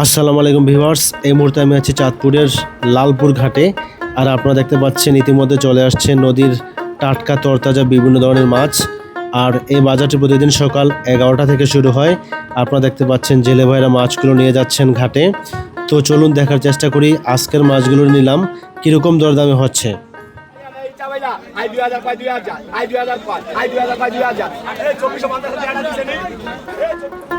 আসসালামু আলাইকুম ভিভার্স এই মুহূর্তে আমি আছি চাঁদপুরের লালপুর ঘাটে আর আপনারা দেখতে পাচ্ছেন ইতিমধ্যে চলে আসছে নদীর টাটকা, তরতাজা বিভিন্ন ধরনের মাছ আর এই বাজারটি প্রতিদিন সকাল এগারোটা থেকে শুরু হয়। আপনারা দেখতে পাচ্ছেন জেলে ভাইরা মাছগুলো নিয়ে যাচ্ছেন ঘাটে। তো চলুন দেখার চেষ্টা করি আজকের মাছগুলো নিলাম, কীরকম দরদামে হচ্ছে। আই দুই হাজার পাই দুই হাজার আই দুই হাজার পাই আই দুই হাজার পাই দুই হাজার। চব্বিশশো পঞ্চাশ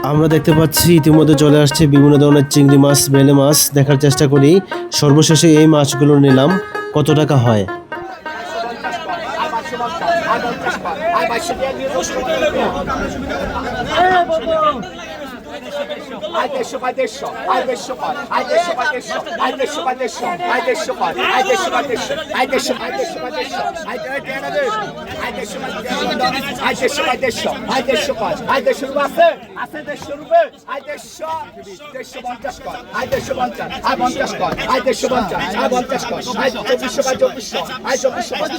আমরা দেখতে পাচ্ছি ইতিমধ্যে চলে আসছে বিভিন্ন ধরনের চিংড়ি মাছ বেলে মাছ। দেখার চেষ্টা করি সর্বশেষে এই মাছগুলো নিলাম। কত টাকা হয়? আই পাই দেড়শো পাই দেড়শো আই দেড়শো পাই আই দেড়শো পাই দেড়শো আই দেড়শো পাই দেড়শো আই দেড়শো পাই আই দেড়শো পাই দেড়শো আই দেড়শো আই দেড়শো পাই দেড়শো আই দেড়শো পাই আই দেড়শো পাই দেড়শো আই দেড়শো পাই আই দেড়শো রুপে আছে আছে দেড়শো রুপে আই দেড়শো দেড়শো পঞ্চাশ কর আই দেড়শো পঞ্চাশ আই পঞ্চাশ কর আই দেড়শো পঞ্চাশ আই পঞ্চাশ কর আই চব্বিশশো পাই চব্বিশশো আই চব্বিশশো পাই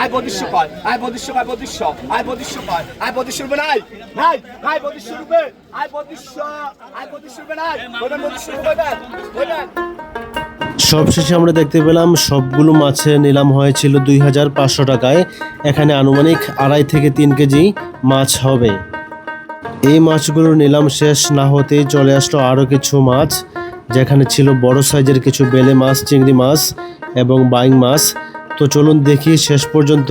আই বত্রিশশো পাই আই বত্রিশশো আই বত্রিশশো আই পাই আই বত্রিশশো রুপে নাই নাই রুপে দেন বলবেন সবশেষে আমরা দেখতে পেলাম সবগুলো মাছের নিলাম হয়েছিল দুই হাজার পাঁচশো টাকায়। এখানে আনুমানিক আড়াই থেকে তিন কেজি মাছ হবে। এই মাছগুলোর নিলাম শেষ না হতেই চলে আসলো আরও কিছু মাছ, যেখানে ছিল বড় সাইজের কিছু বেলে মাছ, চিংড়ি মাছ এবং বাইং মাছ। তো চলুন দেখি শেষ পর্যন্ত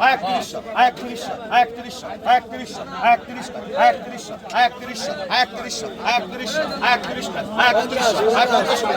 একত্রিশশো একত্রিশশো একত্রিশশো একত্রিশশো একত্রিশশো একত্রিশশো একত্রিশশো একত্রিশশো একত্রিশশো একত্রিশশো একত্রিশশো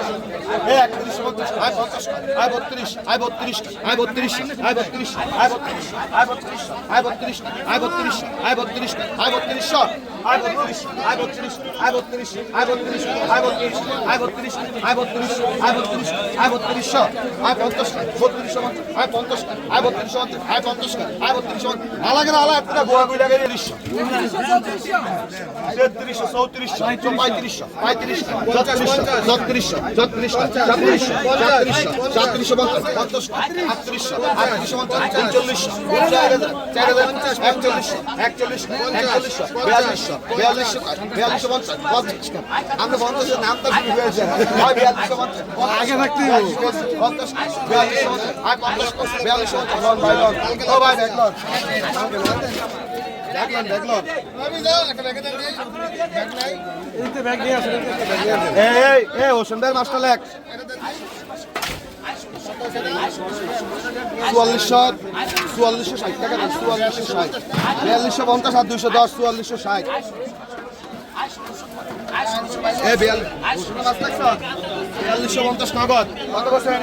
একত্রিশশো পঞ্চাশ আয় বত্রিশ আয় বত্রিশ আয় বত্রিশ আয় বত্রিশ আয় বত্রিশ আয় বত্রিশ আয় বত্রিশ আয় বত্রিশ আয় বত্রিশ আয় বত্রিশশো আয় বত্রিশ আয় বত্রিশ আয় বত্রিশ আয় বত্রিশ আয় বত্রিশ আয় বত্রিশ আয় বত্রিশ আয় বত্রিশ আয় বত্রিশশো আয় পঞ্চাশ বত্রিশশো আয় পঞ্চাশ আয় বত্রিশশো আয় পঞ্চাশ আয় বত্রিশশো আলাদা আলাদা একটা গোয়া গুইলা গেলে তিরিশশো তেত্রিশশো চৌত্রিশশো পঁয়ত্রিশশো পঁয়ত্রিশশো ছত্রিশশো ছত্রিশশো ছত্রিশশো সাতত্রিশশো সাতত্রিশশো পঞ্চাশ আটত্রিশশো আটত্রিশশো উনচল্লিশশো চার হাজার চার হাজার একচল্লিশশো একচল্লিশশো একচল্লিশশো বিয়াল্লিশশো বিয়াল্লিশশো বিয়াল্লিশশো পঞ্চাশ পঞ্চাশ আমরা পঞ্চাশের নামটা শুরু হয়েছে বিয়াল্লিশশো পঞ্চাশ আগে থাকতে পঞ্চাশ বিয়াল্লিশশো আর পঞ্চাশ বিয়াল্লিশশো পঞ্চাশ ও ভাই ওসেনদার মাস্টার লেখ। চুয়াল্লিশশো চুয়াল্লিশশো ষাট টাকা দেন চুয়াল্লিশশো ষাট। বিয়াল্লিশশো পঞ্চাশ আর দুইশো দশ চুয়াল্লিশশো ষাট। বিয়াল্লিশশো পঞ্চাশ নগদ। কত বছর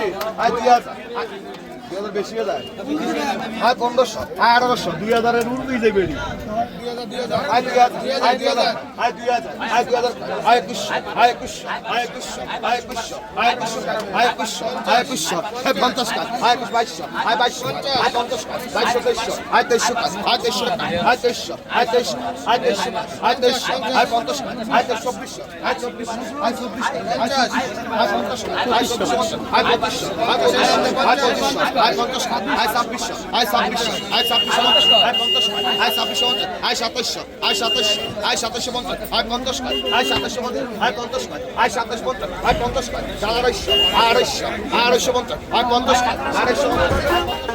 হ্যাঁ পনেরোশো হ্যাঁ আঠারোশো দুই হাজারের উর্দুই দেবে পঞ্চাশ আয় পঞ্চাশ আয় ছাব্বিশশো আয় ছাব্বিশশো আয় ছাব্বিশশো পঞ্চাশ আয় পঞ্চাশ আয় ছাব্বিশশো পঞ্চাশ আয় সাতাশশো আয় সাতাশ আয় সাতাশশো পঞ্চাশ আয় পঞ্চাশ আয় সাতাশশো পঞ্চাশ আয় পঞ্চাশ আয় সাতাশ পঞ্চাশ আয় পঞ্চাশ আড়াইশো আড়াইশো আড়াইশো পঞ্চাশ আয় পঞ্চাশ আড়াইশো পঞ্চাশ